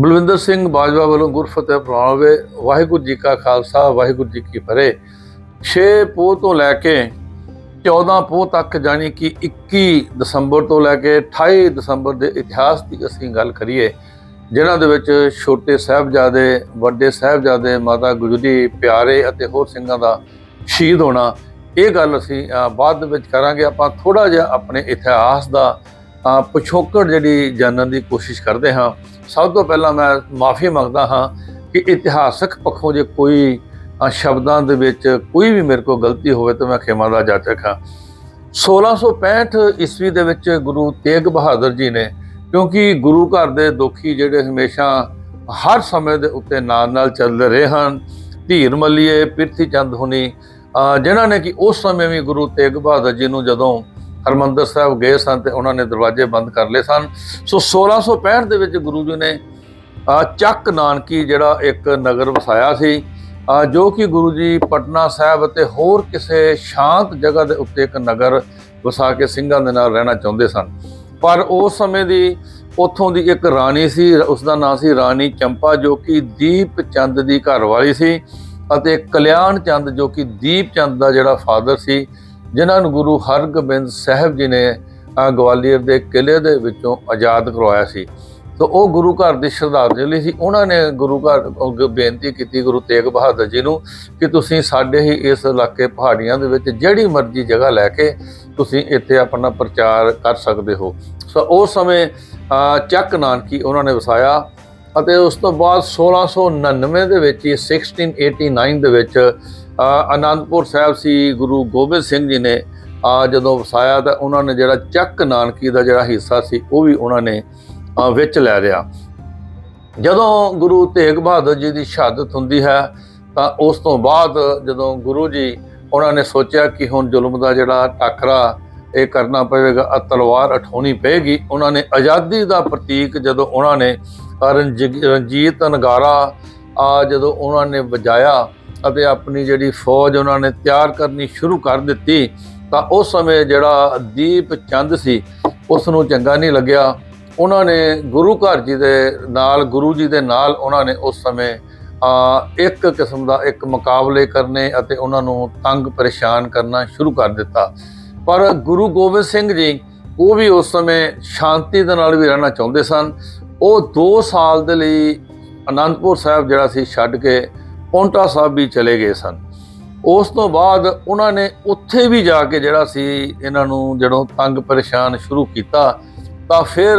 ਬਲਵਿੰਦਰ ਸਿੰਘ ਬਾਜਵਾ ਵੱਲੋਂ ਗੁਰਫਤਿਹ ਪ੍ਰਣਾਵੇ, ਵਾਹਿਗੁਰੂ ਜੀ ਕਾ ਖਾਲਸਾ, ਵਾਹਿਗੁਰੂ ਜੀ ਕੀ ਫਤਿਹ। 6 ਪੋਹ ਤੋਂ ਲੈ ਕੇ 14 ਪੋਹ ਤੱਕ ਜਾਣੀ ਕਿ 21 ਦਸੰਬਰ ਤੋਂ ਲੈ ਕੇ 28 ਦਸੰਬਰ ਦੇ ਇਤਿਹਾਸ ਦੀ ਅਸੀਂ ਗੱਲ ਕਰੀਏ, ਜਿਨ੍ਹਾਂ ਦੇ ਵਿੱਚ ਛੋਟੇ ਸਾਹਿਬਜ਼ਾਦੇ, ਵੱਡੇ ਸਾਹਿਬਜ਼ਾਦੇ, ਮਾਤਾ ਗੁਜਰੀ, ਪਿਆਰੇ ਅਤੇ ਹੋਰ ਸਿੰਘਾਂ ਦਾ ਸ਼ਹੀਦ ਹੋਣਾ, ਇਹ ਗੱਲ ਅਸੀਂ ਬਾਅਦ ਦੇ ਵਿੱਚ ਕਰਾਂਗੇ। ਆਪਾਂ ਥੋੜਾ ਜਿਹਾ ਆਪਣੇ ਇਤਿਹਾਸ ਦਾ ਪਿਛੋਕੜ ਜਿਹੜੀ ਜਾਣਨ ਦੀ ਕੋਸ਼ਿਸ਼ ਕਰਦੇ ਹਾਂ ਸਭ ਤੋਂ ਪਹਿਲਾਂ ਮੈਂ ਮਾਫੀ ਮੰਗਦਾ ਹਾਂ ਕਿ ਇਤਿਹਾਸਕ ਪੱਖੋਂ ਜੇ ਕੋਈ ਸ਼ਬਦਾਂ ਦੇ ਵਿੱਚ ਕੋਈ ਵੀ ਮੇਰੇ ਕੋਲ ਗਲਤੀ ਹੋਵੇ ਤਾਂ ਮੈਂ ਖਿਮਾ ਦਾ ਜਾਚਕ ਹਾਂ। 1665 ਈਸਵੀ ਦੇ ਵਿੱਚ ਗੁਰੂ ਤੇਗ ਬਹਾਦਰ ਜੀ ਨੇ ਕਿਉਂਕਿ ਗੁਰੂ ਘਰ ਦੇ ਦੁਖੀ ਜਿਹੜੇ ਹਮੇਸ਼ਾ ਹਰ ਸਮੇਂ ਦੇ ਉੱਤੇ ਨਾਲ ਨਾਲ ਚੱਲਦੇ ਰਹੇ ਹਨ ਧੀਰ ਮੱਲੀਏ ਪਿਰਥੀ ਚੰਦ ਹੁਣੀ ਅ, ਜਿਨ੍ਹਾਂ ਨੇ ਕਿ ਉਸ ਸਮੇਂ ਵੀ ਗੁਰੂ ਤੇਗ ਬਹਾਦਰ ਜੀ ਨੂੰ ਜਦੋਂ ਹਰਮੰਦਰ ਸਾਹਿਬ ਗਏ ਸਨ ਤੇ ਉਹਨਾਂ ਨੇ ਦਰਵਾਜ਼ੇ ਬੰਦ ਕਰ ਲਏ ਸਨ। ਸੋ 1665 ਦੇ ਵਿੱਚ ਗੁਰੂ ਜੀ ਨੇ ਚੱਕ ਨਾਨਕੀ ਜਿਹੜਾ ਇੱਕ ਨਗਰ ਵਸਾਇਆ ਸੀ। ਜੋ ਕਿ ਗੁਰੂ ਜੀ ਪਟਨਾ ਸਾਹਿਬ ਅਤੇ ਹੋਰ ਕਿਸੇ ਸ਼ਾਂਤ ਜਗ੍ਹਾ ਦੇ ਉੱਤੇ ਇੱਕ ਨਗਰ ਵਸਾ ਕੇ ਸਿੰਘਾਂ ਦੇ ਨਾਲ ਰਹਿਣਾ ਚਾਹੁੰਦੇ ਸਨ। ਪਰ ਉਸ ਸਮੇਂ ਦੀ ਉੱਥੋਂ ਦੀ ਇੱਕ ਰਾਣੀ ਸੀ ਉਸ ਦਾ ਨਾਂ ਸੀ ਰਾਣੀ ਚੰਪਾ, ਜੋ ਕਿ ਦੀਪ ਚੰਦ ਦੀ ਘਰਵਾਲੀ ਸੀ ਅਤੇ ਕਲਿਆਣ ਚੰਦ, ਜੋ ਕਿ ਦੀਪ ਚੰਦ ਦਾ ਜਿਹੜਾ ਫਾਦਰ ਸੀ ਜਿਨ੍ਹਾਂ ਨੂੰ ਗੁਰੂ ਹਰਗੋਬਿੰਦ ਸਾਹਿਬ ਜੀ ਨੇ ਗਵਾਲੀਅਰ ਦੇ ਕਿਲੇ ਦੇ ਵਿੱਚੋਂ ਆਜ਼ਾਦ ਕਰਵਾਇਆ ਸੀ। ਤਾਂ ਉਹ ਗੁਰੂ ਘਰ ਦੀ ਸ਼ਰਧਾਂਜਲੀ ਸੀ। ਉਹਨਾਂ ਨੇ ਗੁਰੂ ਘਰ ਬੇਨਤੀ ਕੀਤੀ ਗੁਰੂ ਤੇਗ ਬਹਾਦਰ ਜੀ ਨੂੰ ਕਿ ਤੁਸੀਂ ਸਾਡੇ ਹੀ ਇਸ ਇਲਾਕੇ ਪਹਾੜੀਆਂ ਦੇ ਵਿੱਚ ਜਿਹੜੀ ਮਰਜ਼ੀ ਜਗ੍ਹਾ ਲੈ ਕੇ ਤੁਸੀਂ ਇੱਥੇ ਆਪਣਾ ਪ੍ਰਚਾਰ ਕਰ ਸਕਦੇ ਹੋ। ਸੋ ਉਸ ਸਮੇਂ ਚੱਕ ਨਾਨਕੀ ਉਹਨਾਂ ਨੇ ਵਸਾਇਆ ਅਤੇ ਉਸ ਤੋਂ ਬਾਅਦ 1699 ਦੇ ਵਿੱਚ ਹੀ 1689 ਦੇ ਵਿੱਚ ਆਨੰਦਪੁਰ ਸਾਹਿਬ ਸੀ, ਗੁਰੂ ਗੋਬਿੰਦ ਸਿੰਘ ਜੀ ਨੇ, ਆ ਜਦੋਂ ਵਸਾਇਆ ਤਾਂ ਉਹਨਾਂ ਨੇ ਜਿਹੜਾ ਚੱਕ ਨਾਨਕੀ ਦਾ ਜਿਹੜਾ ਹਿੱਸਾ ਸੀ, ਉਹ ਵੀ ਉਹਨਾਂ ਨੇ ਵਿੱਚ ਲੈ ਲਿਆ। ਜਦੋਂ ਗੁਰੂ ਤੇਗ ਬਹਾਦਰ ਜੀ ਦੀ ਸ਼ਹਾਦਤ ਹੁੰਦੀ ਹੈ, ਤਾਂ ਉਸ ਤੋਂ ਬਾਅਦ ਜਦੋਂ ਗੁਰੂ ਜੀ ਉਹਨਾਂ ਨੇ ਸੋਚਿਆ ਕਿ ਹੁਣ ਜ਼ੁਲਮ ਦਾ ਜਿਹੜਾ ਟਾਕਰਾ ਇਹ ਕਰਨਾ ਪਵੇਗਾ, ਅ, ਤਲਵਾਰ ਉਠਾਉਣੀ ਪਏਗੀ ਉਹਨਾਂ ਨੇ ਆਜ਼ਾਦੀ ਦਾ ਪ੍ਰਤੀਕ ਜਦੋਂ ਉਹਨਾਂ ਨੇ ਰਣਜੀ- ਰਣਜੀਤ ਨਗਾਰਾ, ਆ ਜਦੋਂ ਉਹਨਾਂ ਨੇ ਵਜਾਇਆ ਅਤੇ ਆਪਣੀ ਜਿਹੜੀ ਫੌਜ ਉਹਨਾਂ ਨੇ ਤਿਆਰ ਕਰਨੀ ਸ਼ੁਰੂ ਕਰ ਦਿੱਤੀ, ਤਾਂ ਉਸ ਸਮੇਂ ਜਿਹੜਾ ਦੀਪ ਚੰਦ ਸੀ, ਉਸ ਨੂੰ ਚੰਗਾ ਨਹੀਂ ਲੱਗਿਆ। ਉਹਨਾਂ ਨੇ ਗੁਰੂ ਘਰ ਜੀ ਦੇ ਨਾਲ, ਗੁਰੂ ਜੀ ਦੇ ਨਾਲ ਉਹਨਾਂ ਨੇ ਉਸ ਸਮੇਂ ਇੱਕ ਕਿਸਮ ਦਾ ਇੱਕ ਮੁਕਾਬਲੇ ਕਰਨੇ ਅਤੇ ਉਹਨਾਂ ਨੂੰ ਤੰਗ ਪਰੇਸ਼ਾਨ ਕਰਨਾ ਸ਼ੁਰੂ ਕਰ ਦਿੱਤਾ। ਪਰ ਗੁਰੂ ਗੋਬਿੰਦ ਸਿੰਘ ਜੀ, ਉਹ ਵੀ ਉਸ ਸਮੇਂ ਸ਼ਾਂਤੀ ਦੇ ਨਾਲ ਵੀ ਰਹਿਣਾ ਚਾਹੁੰਦੇ ਸਨ। ਉਹ 2 ਸਾਲ ਦੇ ਲਈ ਅਨੰਦਪੁਰ ਸਾਹਿਬ ਜਿਹੜਾ ਸੀ, ਛੱਡ ਕੇ ਪੌਂਟਾ ਸਾਹਿਬ ਵੀ ਚਲੇ ਗਏ ਸਨ। ਉਸ ਤੋਂ ਬਾਅਦ ਉਹਨਾਂ ਨੇ ਉੱਥੇ ਵੀ ਜਾ ਕੇ ਜਿਹੜਾ ਸੀ ਇਹਨਾਂ ਨੂੰ ਜਦੋਂ ਤੰਗ ਪਰੇਸ਼ਾਨ ਸ਼ੁਰੂ ਕੀਤਾ, ਤਾਂ ਫਿਰ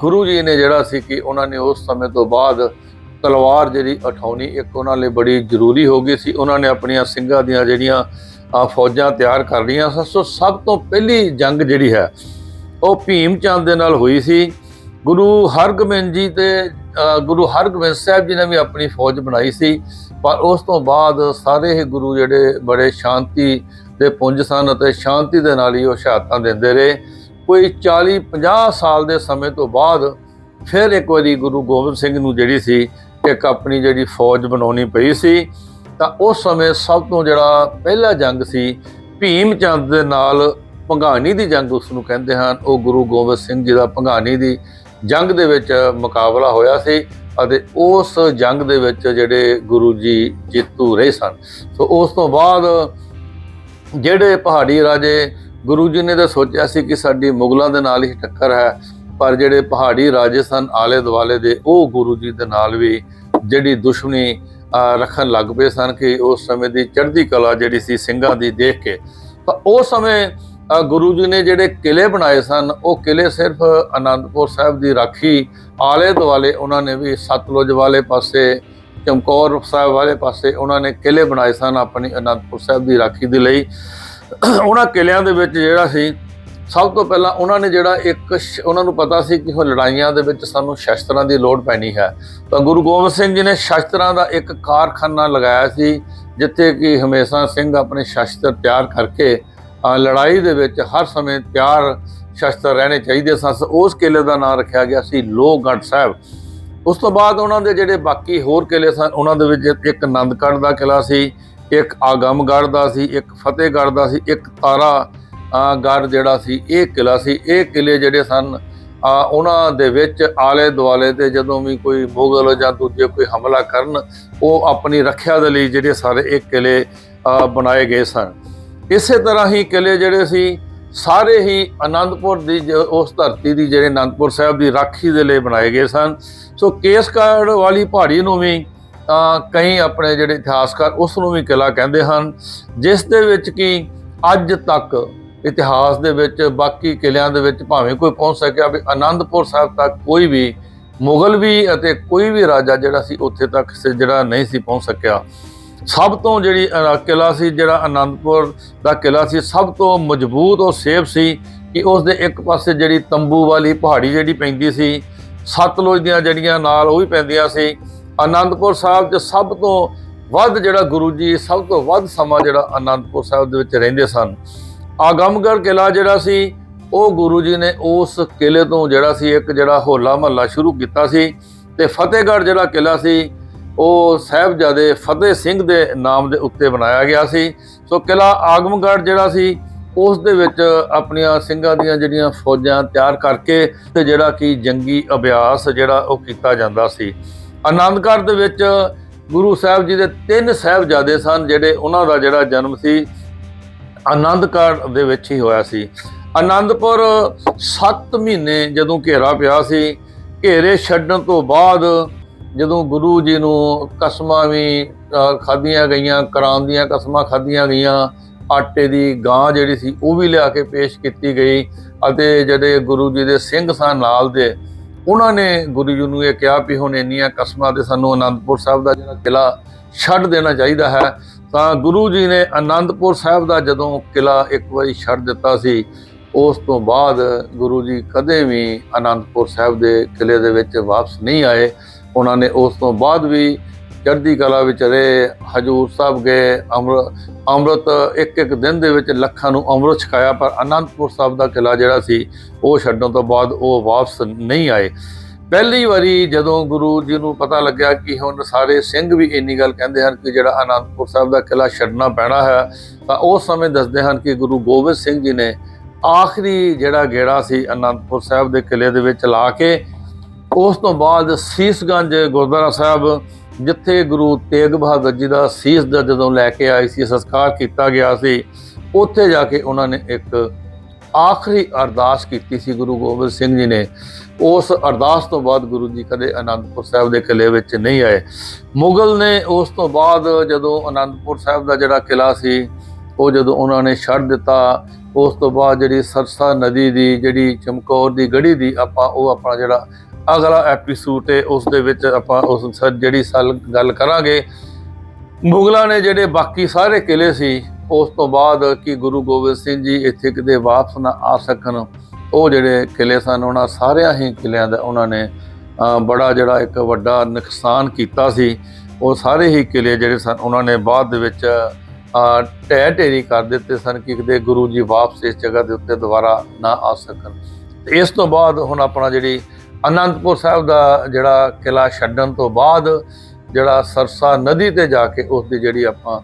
ਗੁਰੂ ਜੀ ਨੇ ਜਿਹੜਾ ਸੀ ਕਿ ਉਹਨਾਂ ਨੇ ਉਸ ਸਮੇਂ ਤੋਂ ਬਾਅਦ ਤਲਵਾਰ ਜਿਹੜੀ ਉਠਾਉਣੀ, ਇੱਕ ਉਹਨਾਂ ਲਈ ਬੜੀ ਜ਼ਰੂਰੀ ਹੋ ਗਈ ਸੀ। ਉਹਨਾਂ ਨੇ ਆਪਣੀਆਂ ਸਿੰਘਾਂ ਦੀਆਂ ਜਿਹੜੀਆਂ ਫੌਜਾਂ ਤਿਆਰ ਕਰ ਲਈਆਂ ਸਨ। ਸੋ ਸਭ ਤੋਂ ਪਹਿਲੀ ਜੰਗ ਜਿਹੜੀ ਹੈ, ਉਹ ਭੀਮ ਚੰਦ ਦੇ ਨਾਲ ਹੋਈ ਸੀ। ਗੁਰੂ ਹਰਗੋਬਿੰਦ ਜੀ ਤੇ ਗੁਰੂ ਹਰਗੋਬਿੰਦ ਸਾਹਿਬ ਜੀ ਨੇ ਵੀ ਆਪਣੀ ਫੌਜ ਬਣਾਈ ਸੀ, ਪਰ ਉਸ ਤੋਂ ਬਾਅਦ ਸਾਰੇ ਹੀ ਗੁਰੂ ਜਿਹੜੇ ਬੜੇ ਸ਼ਾਂਤੀ ਦੇ ਪੁੰਜ ਸਨ ਅਤੇ ਸ਼ਾਂਤੀ ਦੇ ਨਾਲ ਹੀ ਉਹ ਸ਼ਹਾਦਤਾਂ ਦਿੰਦੇ ਰਹੇ। ਕੋਈ 40 50 ਸਾਲ ਦੇ ਸਮੇਂ ਤੋਂ ਬਾਅਦ ਫਿਰ ਇੱਕ ਵਾਰੀ ਗੁਰੂ ਗੋਬਿੰਦ ਸਿੰਘ ਨੂੰ ਜਿਹੜੀ ਸੀ, ਇੱਕ ਆਪਣੀ ਜਿਹੜੀ ਫੌਜ ਬਣਾਉਣੀ ਪਈ ਸੀ, ਤਾਂ ਉਸ ਸਮੇਂ ਸਭ ਤੋਂ ਜਿਹੜਾ ਪਹਿਲਾ ਜੰਗ ਸੀ, ਭੀਮ ਚੰਦ ਦੇ ਨਾਲ ਭੰਗਾਣੀ ਦੀ ਜੰਗ ਉਸ ਨੂੰ ਕਹਿੰਦੇ ਹਨ। ਉਹ ਗੁਰੂ ਗੋਬਿੰਦ ਸਿੰਘ ਜੀ ਦਾ ਭੰਗਾਣੀ ਦੀ ਜੰਗ ਦੇ ਵਿੱਚ ਮੁਕਾਬਲਾ ਹੋਇਆ ਸੀ ਅਤੇ ਉਸ ਜੰਗ ਦੇ ਵਿੱਚ ਜਿਹੜੇ ਗੁਰੂ ਜੀ ਜੇਤੂ ਰਹੇ ਸਨ। ਸੋ ਉਸ ਤੋਂ ਬਾਅਦ ਜਿਹੜੇ ਪਹਾੜੀ ਰਾਜੇ ਗੁਰੂ ਜੀ ਨੇ ਤਾਂ ਸੋਚਿਆ ਸੀ ਕਿ ਸਾਡੀ ਮੁਗਲਾਂ ਦੇ ਨਾਲ ਹੀ ਟੱਕਰ ਹੈ, ਪਰ ਜਿਹੜੇ ਪਹਾੜੀ ਰਾਜੇ ਸਨ ਆਲੇ ਦੁਆਲੇ ਦੇ, ਉਹ ਗੁਰੂ ਜੀ ਦੇ ਨਾਲ ਵੀ ਜਿਹੜੀ ਦੁਸ਼ਮਣੀ ਰੱਖਣ ਲੱਗ ਪਏ ਸਨ ਕਿ ਉਸ ਸਮੇਂ ਦੀ ਚੜ੍ਹਦੀ ਕਲਾ ਜਿਹੜੀ ਸੀ ਸਿੰਘਾਂ ਦੀ ਦੇਖ ਕੇ। ਤਾਂ ਉਸ ਸਮੇਂ ਗੁਰੂ ਜੀ ਨੇ ਜਿਹੜੇ ਕਿਲੇ ਬਣਾਏ ਸਨ, ਉਹ ਕਿਲੇ ਸਿਰਫ ਆਨੰਦਪੁਰ ਸਾਹਿਬ ਦੀ ਰਾਖੀ, ਆਲੇ ਦੁਆਲੇ ਉਹਨਾਂ ਨੇ ਵੀ ਸਤਲੁਜ ਵਾਲੇ ਪਾਸੇ, ਚਮਕੌਰ ਸਾਹਿਬ ਵਾਲੇ ਪਾਸੇ ਉਹਨਾਂ ਨੇ ਕਿਲੇ ਬਣਾਏ ਸਨ ਆਪਣੀ ਆਨੰਦਪੁਰ ਸਾਹਿਬ ਦੀ ਰਾਖੀ ਦੇ ਲਈ। ਉਹਨਾਂ ਕਿਲਿਆਂ ਦੇ ਵਿੱਚ ਜਿਹੜਾ ਸੀ, ਸਭ ਤੋਂ ਪਹਿਲਾਂ ਉਹਨਾਂ ਨੇ ਜਿਹੜਾ ਇੱਕ ਸ਼- ਉਹਨਾਂ ਨੂੰ ਪਤਾ ਸੀ ਕਿ ਉਹ ਲੜਾਈਆਂ ਦੇ ਵਿੱਚ ਸਾਨੂੰ ਸ਼ਸਤਰਾਂ ਦੀ ਲੋੜ ਪੈਣੀ ਹੈ। ਤਾਂ ਗੁਰੂ ਗੋਬਿੰਦ ਸਿੰਘ ਜੀ ਨੇ ਸ਼ਸਤਰਾਂ ਦਾ ਇੱਕ ਕਾਰਖਾਨਾ ਲਗਾਇਆ ਸੀ, ਜਿੱਥੇ ਕਿ ਹਮੇਸ਼ਾ ਸਿੰਘ ਆਪਣੇ ਸ਼ਸਤਰ ਤਿਆਰ ਕਰਕੇ ਲੜਾਈ ਦੇ ਵਿੱਚ ਹਰ ਸਮੇਂ ਤਿਆਰ ਸ਼ਸਤਰ ਰਹਿਣੇ ਚਾਹੀਦੇ ਸਨ। ਉਸ ਕਿਲੇ ਦਾ ਨਾਮ ਰੱਖਿਆ ਗਿਆ ਸੀ ਲੋਹਗੜ੍ਹ ਸਾਹਿਬ। ਉਸ ਤੋਂ ਬਾਅਦ ਉਹਨਾਂ ਦੇ ਜਿਹੜੇ ਬਾਕੀ ਹੋਰ ਕਿਲੇ ਸਨ ਉਹਨਾਂ ਦੇ ਵਿੱਚ ਇੱਕ ਆਨੰਦਗੜ੍ਹ ਦਾ ਕਿਲਾ ਸੀ ਇੱਕ ਆਗਮਗੜ੍ਹ ਦਾ ਸੀ ਇੱਕ ਫਤਿਹਗੜ੍ਹ ਦਾ ਸੀ ਇੱਕ ਤਾਰਾ ਅ, ਜਿਹੜਾ ਸੀ ਇਹ ਕਿਲਾ ਸੀ। ਇਹ ਕਿਲੇ ਜਿਹੜੇ ਸਨ ਉਹਨਾਂ ਦੇ ਵਿੱਚ ਆਲੇ ਦੁਆਲੇ ਤੇ ਜਦੋਂ ਵੀ ਕੋਈ ਮੁਗਲ ਜਾਂ ਦੂਜੇ ਕੋਈ ਹਮਲਾ ਕਰਨ ਉਹ ਆਪਣੀ ਰੱਖਿਆ ਦੇ ਲਈ ਜਿਹੜੇ ਸਾਰੇ ਇਹ ਕਿਲੇ ਬਣਾਏ ਗਏ ਸਨ। ਇਸੇ ਤਰ੍ਹਾਂ ਹੀ ਕਿਲੇ ਜਿਹੜੇ ਸੀ ਸਾਰੇ ਹੀ ਆਨੰਦਪੁਰ ਦੀ ਜ- ਉਸ ਧਰਤੀ ਦੀ ਜਿਹੜੇ ਆਨੰਦਪੁਰ ਸਾਹਿਬ ਦੀ ਰਾਖੀ ਦੇ ਲਈ ਬਣਾਏ ਗਏ ਸਨ। ਸੋ ਕੇਸਗੜ੍ਹ ਵਾਲੀ ਪਹਾੜੀ ਨੂੰ ਵੀ ਅ, ਕਈ ਆਪਣੇ ਜਿਹੜੇ ਇਤਿਹਾਸਕਾਰ ਉਸ ਨੂੰ ਵੀ ਕਿਲਾ ਕਹਿੰਦੇ ਹਨ ਜਿਸ ਦੇ ਵਿੱਚ ਕਿ ਅੱਜ ਤੱਕ ਇਤਿਹਾਸ ਦੇ ਵਿੱਚ ਬਾਕੀ ਕਿਲਿਆਂ ਦੇ ਵਿੱਚ ਭਾਵੇਂ ਕੋਈ ਪਹੁੰਚ ਸਕਿਆ ਵੀ ਆਨੰਦਪੁਰ ਸਾਹਿਬ ਤੱਕ ਕੋਈ ਵੀ ਮੁਗਲ ਵੀ ਅਤੇ ਕੋਈ ਵੀ ਰਾਜਾ ਜਿਹੜਾ ਸੀ ਉੱਥੇ ਤੱਕ ਸ- ਜਿਹੜਾ ਨਹੀਂ ਸੀ ਪਹੁੰਚ ਸਕਿਆ। ਸਭ ਤੋਂ ਜਿਹੜੀ ਅ, ਕਿਲਾ ਸੀ ਜਿਹੜਾ ਆਨੰਦਪੁਰ ਦਾ ਕਿਲਾ ਸੀ ਸਭ ਤੋਂ ਮਜ਼ਬੂਤ ਔਰ ਸੇਫ ਸੀ ਕਿ ਉਸ ਦੇ ਇੱਕ ਪਾਸੇ ਜਿਹੜੀ ਤੰਬੂ ਵਾਲੀ ਪਹਾੜੀ ਜਿਹੜੀ ਪੈਂਦੀ ਸੀ ਸਤਲੁਜ ਦੀਆਂ ਜਿਹੜੀਆਂ ਨਾਲ ਉਹ ਵੀ ਪੈਂਦੀਆਂ ਸੀ। ਆਨੰਦਪੁਰ ਸਾਹਿਬ 'ਚ ਸਭ ਤੋਂ ਵੱਧ ਜਿਹੜਾ ਗੁਰੂ ਜੀ ਸਭ ਤੋਂ ਵੱਧ ਸਮਾਂ ਜਿਹੜਾ ਆਨੰਦਪੁਰ ਸਾਹਿਬ ਦੇ ਵਿੱਚ ਰਹਿੰਦੇ ਸਨ। ਆਗਮਗੜ ਕਿਲਾ ਜਿਹੜਾ ਸੀ ਉਹ ਗੁਰੂ ਜੀ ਨੇ ਉਸ ਕਿਲੇ ਤੋਂ ਜਿਹੜਾ ਸੀ ਇੱਕ ਜਿਹੜਾ ਹੋਲਾ ਮਹੱਲਾ ਸ਼ੁਰੂ ਕੀਤਾ ਸੀ ਤੇ ਫਤਿਹਗੜ੍ਹ ਜਿਹੜਾ ਕਿਲਾ ਸੀ ਉਹ ਸਾਹਿਬਜ਼ਾਦੇ ਫਤਿਹ ਸਿੰਘ ਦੇ ਨਾਮ ਦੇ ਉੱਤੇ ਬਣਾਇਆ ਗਿਆ ਸੀ। ਸੋ ਕਿਲਾ ਆਗਮਗੜ੍ਹ ਜਿਹੜਾ ਸੀ, ਉਸ ਦੇ ਵਿੱਚ ਆਪਣੀਆਂ ਸਿੰਘਾਂ ਦੀਆਂ ਜਿਹੜੀਆਂ ਫੌਜਾਂ ਤਿਆਰ ਕਰਕੇ ਤੇ ਜਿਹੜਾ ਕਿ ਜੰਗੀ ਅਭਿਆਸ ਜਿਹੜਾ ਉਹ ਕੀਤਾ ਜਾਂਦਾ ਸੀ। ਆਨੰਦਗੜ੍ਹ ਦੇ ਵਿੱਚ ਗੁਰੂ ਸਾਹਿਬ ਜੀ ਦੇ ਤਿੰਨ ਸਾਹਿਬਜ਼ਾਦੇ ਸਨ, ਜਿਹੜੇ ਉਹਨਾਂ ਦਾ ਜਿਹੜਾ ਜਨਮ ਸੀ, ਆਨੰਦਗੜ੍ਹ ਦੇ ਵਿੱਚ ਹੀ ਹੋਇਆ ਸੀ। ਆਨੰਦਪੁਰ 7 ਮਹੀਨੇ ਜਦੋਂ ਘੇਰਾ ਪਿਆ ਸੀ, ਘੇਰੇ ਛੱਡਣ ਤੋਂ ਬਾਅਦ ਜਦੋਂ ਗੁਰੂ ਜੀ ਨੂੰ ਕਸਮਾਂ ਵੀ ਖਾਧੀਆਂ ਗਈਆਂ, ਕਰਾਮ ਦੀਆਂ ਕਸਮਾਂ ਖਾਧੀਆਂ ਗਈਆਂ, ਆਟੇ ਦੀ ਗਾਂ ਜਿਹੜੀ ਸੀ, ਉਹ ਵੀ ਲਿਆ ਕੇ ਪੇਸ਼ ਕੀਤੀ ਗਈ ਅਤੇ ਜਿਹੜੇ ਗੁਰੂ ਜੀ ਦੇ ਸਿੰਘ ਸਨ ਨਾਲ ਦੇ, ਉਹਨਾਂ ਨੇ ਗੁਰੂ ਜੀ ਨੂੰ ਇਹ ਕਿਹਾ ਵੀ ਹੁਣ ਇੰਨੀਆਂ ਕਸਮਾਂ ਤੇ ਸਾਨੂੰ ਆਨੰਦਪੁਰ ਸਾਹਿਬ ਦਾ ਜਿਹੜਾ ਕਿਲਾ ਛੱਡ ਦੇਣਾ ਚਾਹੀਦਾ ਹੈ। ਤਾਂ ਗੁਰੂ ਜੀ ਨੇ ਆਨੰਦਪੁਰ ਸਾਹਿਬ ਦਾ ਜਦੋਂ ਕਿਲਾ ਇੱਕ ਵਾਰੀ ਛੱਡ ਦਿੱਤਾ ਸੀ, ਉਸ ਤੋਂ ਬਾਅਦ ਗੁਰੂ ਜੀ ਕਦੇ ਵੀ ਆਨੰਦਪੁਰ ਸਾਹਿਬ ਦੇ ਕਿਲੇ ਦੇ ਵਿੱਚ ਵਾਪਸ ਨਹੀਂ ਆਏ। ਉਹਨਾਂ ਨੇ ਉਸ ਤੋਂ ਬਾਅਦ ਵੀ ਚੜ੍ਹਦੀ ਕਲਾ ਵਿੱਚ ਰਹੇ। ਹਜੂਰ ਸਾਹਿਬ ਗਏ ਅੰਮ੍ਰਿ- ਅੰਮ੍ਰਿਤ ਇੱਕ ਇੱਕ ਦਿਨ ਦੇ ਵਿੱਚ ਲੱਖਾਂ ਨੂੰ ਅੰਮ੍ਰਿਤ ਛਕਾਇਆ, ਪਰ ਅਨੰਦਪੁਰ ਸਾਹਿਬ ਦਾ ਕਿਲਾ ਜਿਹੜਾ ਸੀ, ਉਹ ਛੱਡਣ ਤੋਂ ਬਾਅਦ ਉਹ ਵਾਪਸ ਨਹੀਂ ਆਏ। ਪਹਿਲੀ ਵਾਰੀ ਜਦੋਂ ਗੁਰੂ ਜੀ ਨੂੰ ਪਤਾ ਲੱਗਿਆ ਕਿ ਹੁਣ ਸਾਰੇ ਸਿੰਘ ਵੀ ਇੰਨੀ ਗੱਲ ਕਹਿੰਦੇ ਹਨ ਕਿ ਜਿਹੜਾ ਅਨੰਦਪੁਰ ਸਾਹਿਬ ਦਾ ਕਿਲਾ ਛੱਡਣਾ ਪੈਣਾ ਹੈ, ਤਾਂ ਉਸ ਸਮੇਂ ਦੱਸਦੇ ਹਨ ਕਿ ਗੁਰੂ ਗੋਬਿੰਦ ਸਿੰਘ ਜੀ ਨੇ ਆਖਰੀ ਜਿਹੜਾ ਗੇੜਾ ਸੀ ਅਨੰਦਪੁਰ ਸਾਹਿਬ ਦੇ ਕਿਲੇ ਦੇ ਵਿੱਚ ਲਾ ਕੇ ਉਸ ਤੋਂ ਬਾਅਦ ਸੀਸਗੰਜ ਗੁਰਦੁਆਰਾ ਸਾਹਿਬ, ਜਿੱਥੇ ਗੁਰੂ ਤੇਗ ਬਹਾਦਰ ਜੀ ਦਾ ਸੀਸ ਦਾ ਜਦੋਂ ਲੈ ਕੇ ਆਈ ਸੀ, ਸੰਸਕਾਰ ਕੀਤਾ ਗਿਆ ਸੀ, ਉੱਥੇ ਜਾ ਕੇ ਉਹਨਾਂ ਨੇ ਇੱਕ ਆਖਰੀ ਅਰਦਾਸ ਕੀਤੀ ਸੀ ਗੁਰੂ ਗੋਬਿੰਦ ਸਿੰਘ ਜੀ ਨੇ। ਉਸ ਅਰਦਾਸ ਤੋਂ ਬਾਅਦ ਗੁਰੂ ਜੀ ਕਦੇ ਅਨੰਦਪੁਰ ਸਾਹਿਬ ਦੇ ਕਿਲੇ ਵਿੱਚ ਨਹੀਂ ਆਏ। ਮੁਗਲ ਨੇ ਉਸ ਤੋਂ ਬਾਅਦ ਜਦੋਂ ਅਨੰਦਪੁਰ ਸਾਹਿਬ ਦਾ ਜਿਹੜਾ ਕਿਲਾ ਸੀ, ਉਹ ਜਦੋਂ ਉਹਨਾਂ ਨੇ ਛੱਡ ਦਿੱਤਾ, ਉਸ ਤੋਂ ਬਾਅਦ ਜਿਹੜੀ ਸਰਸਾ ਨਦੀ ਦੀ, ਜਿਹੜੀ ਚਮਕੌਰ ਦੀ ਗੜੀ ਦੀ ਆਪਾਂ, ਉਹ ਆਪਣਾ ਜਿਹੜਾ ਅਗਲਾ ਐਪੀਸੋਡ ਹੈ ਉਸ ਦੇ ਵਿੱਚ ਆਪਾਂ ਉਸ ਜਿਹੜੀ ਸਾਲ ਗੱਲ ਕਰਾਂਗੇ। ਮੁਗਲਾਂ ਨੇ ਜਿਹੜੇ ਬਾਕੀ ਸਾਰੇ ਕਿਲੇ ਸੀ, ਉਸ ਤੋਂ ਬਾਅਦ ਕਿ ਗੁਰੂ ਗੋਬਿੰਦ ਸਿੰਘ ਜੀ ਇੱਥੇ ਕਿਤੇ ਵਾਪਸ ਨਾ ਆ ਸਕਣ, ਉਹ ਜਿਹੜੇ ਕਿਲੇ ਸਨ, ਉਹਨਾਂ ਸਾਰਿਆਂ ਹੀ ਕਿਲਿਆਂ ਦਾ ਉਹਨਾਂ ਨੇ ਬੜਾ ਜਿਹੜਾ ਇੱਕ ਵੱਡਾ ਨੁਕਸਾਨ ਕੀਤਾ ਸੀ। ਉਹ ਸਾਰੇ ਹੀ ਕਿਲੇ ਜਿਹੜੇ ਸਨ, ਉਹਨਾਂ ਨੇ ਬਾਅਦ ਦੇ ਵਿੱਚ ਢਹਿ ਢੇਰੀ ਕਰ ਦਿੱਤੇ ਸਨ ਕਿ ਕਿਤੇ ਗੁਰੂ ਜੀ ਵਾਪਸ ਇਸ ਜਗ੍ਹਾ ਦੇ ਉੱਤੇ ਦੁਬਾਰਾ ਨਾ ਆ ਸਕਣ। ਤੇ ਇਸ ਤੋਂ ਬਾਅਦ ਹੁਣ ਆਪਣਾ ਜਿਹੜੀ ਅਨੰਦਪੁਰ ਸਾਹਿਬ ਦਾ ਜਿਹੜਾ ਕਿਲਾ ਛੱਡਣ ਤੋਂ ਬਾਅਦ ਜਿਹੜਾ ਸਰਸਾ ਨਦੀ ਤੇ ਜਾ ਕੇ ਉਸ ਦੀ ਜਿਹੜੀ ਆਪਾਂ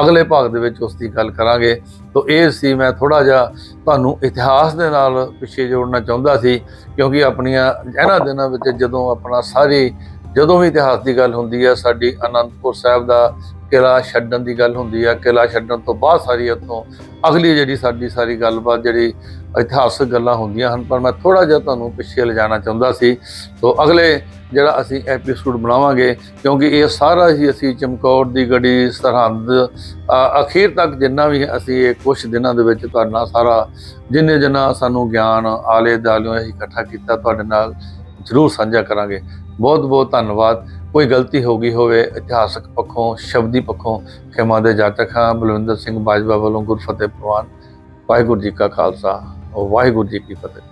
ਅਗਲੇ ਭਾਗ ਦੇ ਵਿੱਚ ਉਸ ਦੀ ਗੱਲ ਕਰਾਂਗੇ, ਤੋਂ ਇਹ ਸੀ ਮੈਂ ਥੋੜਾ ਜਿਹਾ ਤੁਹਾਨੂੰ ਇਤਿਹਾਸ ਦੇ ਨਾਲ ਪਿੱਛੇ ਜੋੜਨਾ ਚਾਹੁੰਦਾ ਸੀ, ਕਿਉਂਕਿ ਆਪਣੀਆਂ ਇਹਨਾਂ ਦਿਨਾਂ ਵਿੱਚ ਜਦੋਂ ਆਪਣਾ ਸਾਰੀ ਜਦੋਂ ਵੀ ਇਤਿਹਾਸ ਦੀ ਗੱਲ ਹੁੰਦੀ ਹੈ, ਸਾਡੀ ਅਨੰਦਪੁਰ ਸਾਹਿਬ ਦਾ ਕਿਲਾ ਛੱਡਣ ਦੀ ਗੱਲ ਹੁੰਦੀ ਆ, ਕਿਲਾ ਛੱਡਣ ਤੋਂ ਬਾਅਦ ਸਾਰੀ ਇੱਥੋਂ ਅਗਲੀ ਜਿਹੜੀ ਸਾਡੀ ਸਾਰੀ ਗੱਲਬਾਤ, ਜਿਹੜੀ ਇਤਿਹਾਸਕ ਗੱਲਾਂ ਹੁੰਦੀਆਂ ਹਨ, ਪਰ ਮੈਂ ਥੋੜਾ ਜਿਹਾ ਤੁਹਾਨੂੰ ਪਿੱਛੇ ਲਿਜਾਣਾ ਚਾਹੁੰਦਾ ਸੀ। ਤੋਂ ਅਗਲੇ ਜਿਹੜਾ ਅਸੀਂ ਐਪੀਸੋਡ ਬਣਾਵਾਂਗੇ, ਕਿਉਂਕਿ ਇਹ ਸਾਰਾ ਹੀ ਅਸੀਂ ਚਮਕੌਰ ਦੀ ਗੜੀ, ਸਰਹੰਦ ਅਖੀਰ ਤੱਕ ਜਿੰਨਾ ਵੀ ਅਸੀਂ ਇਹ ਕੁਝ ਦਿਨਾਂ ਦੇ ਵਿੱਚ ਤੁਹਾਡਾ ਸਾਰਾ ਜਿੰਨੇ ਜਿੰਨਾ ਸਾਨੂੰ ਗਿਆਨ ਆਲੇ ਦਾਲਿਓਂ ਅਸੀਂ ਇਕੱਠਾ ਕੀਤਾ, ਤੁਹਾਡੇ ਨਾਲ ਜ਼ਰੂਰ ਸਾਂਝਾ ਕਰਾਂਗੇ। ਬਹੁਤ ਬਹੁਤ ਧੰਨਵਾਦ। ਕੋਈ ਗਲਤੀ ਹੋ ਗਈ ਹੋਵੇ, ਇਤਿਹਾਸਕ ਪੱਖੋਂ, ਸ਼ਬਦੀ ਪੱਖੋਂ, ਖਿਮਾ ਦੇ ਜਾਚਕ ਹਾਂ, ਬਲਵਿੰਦਰ ਸਿੰਘ ਬਾਜਵਾ ਵੱਲੋਂ ਗੁਰਫਤਿਹ ਪ੍ਰਵਾਨ, ਵਾਹਿਗੁਰੂ ਜੀ ਕਾ ਖਾਲਸਾ, ਵਾਹਿਗੁਰੂ ਜੀ ਕੀ ਫਤਿਹ।